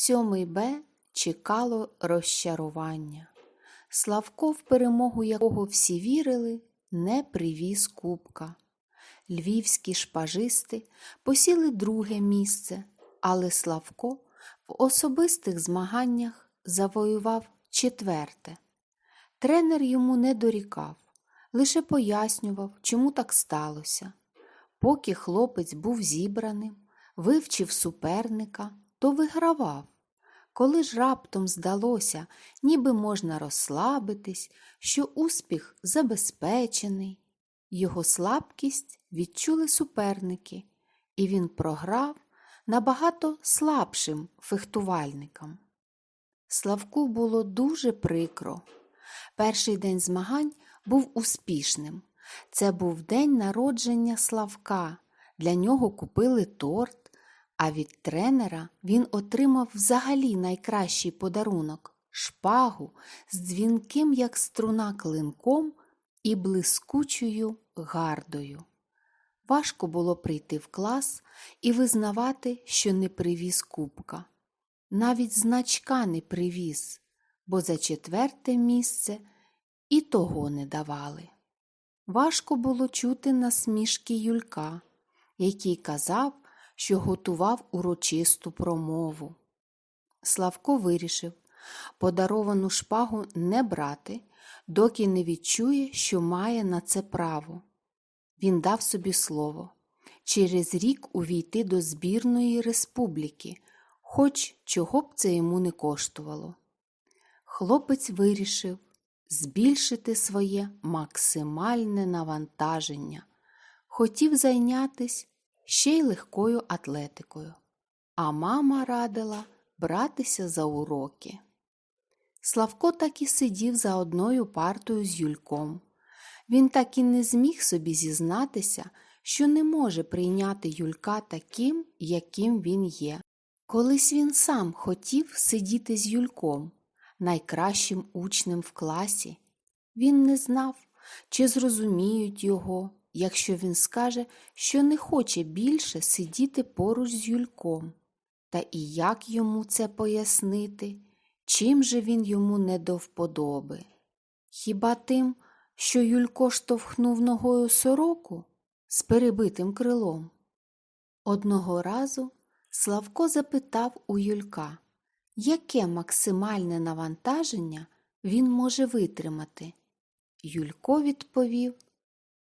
Сьомий Б чекало розчарування. Славко, в перемогу якого всі вірили, не привіз кубка. Львівські шпажисти посіли друге місце, але Славко в особистих змаганнях завоював четверте. Тренер йому не дорікав, лише пояснював, чому так сталося. Поки хлопець був зібраним, вивчив суперника, то вигравав. Коли ж раптом здалося, ніби можна розслабитись, що успіх забезпечений, його слабкість відчули суперники, і він програв набагато слабшим фехтувальникам. Славку було дуже прикро. Перший день змагань був успішним. Це був день народження Славка. Для нього купили торт, а від тренера він отримав взагалі найкращий подарунок шпагу з дзвінким, як струна клинком, і блискучою гардою. Важко було прийти в клас і визнавати, що не привіз кубка. Навіть значка не привіз, бо за четверте місце і того не давали. Важко було чути насмішки Юлька, який казав, що готував урочисту промову. Славко вирішив подаровану шпагу не брати, доки не відчує, що має на це право. Він дав собі слово через рік увійти до збірної республіки, хоч чого б це йому не коштувало. Хлопець вирішив збільшити своє максимальне навантаження, хотів зайнятися ще й легкою атлетикою, а мама радила братися за уроки. Славко так і сидів за одною партою з Юльком. Він так і не зміг собі зізнатися, що не може прийняти Юлька таким, яким він є. Колись він сам хотів сидіти з Юльком, найкращим учнем в класі. Він не знав, чи зрозуміють його, якщо він скаже, що не хоче більше сидіти поруч з Юльком. Та і як йому це пояснити, чим же він йому не до вподоби? Хіба тим, що Юлько штовхнув ногою сороку з перебитим крилом? Одного разу Славко запитав у Юлька, яке максимальне навантаження він може витримати. Юлько відповів,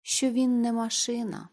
що він не машина.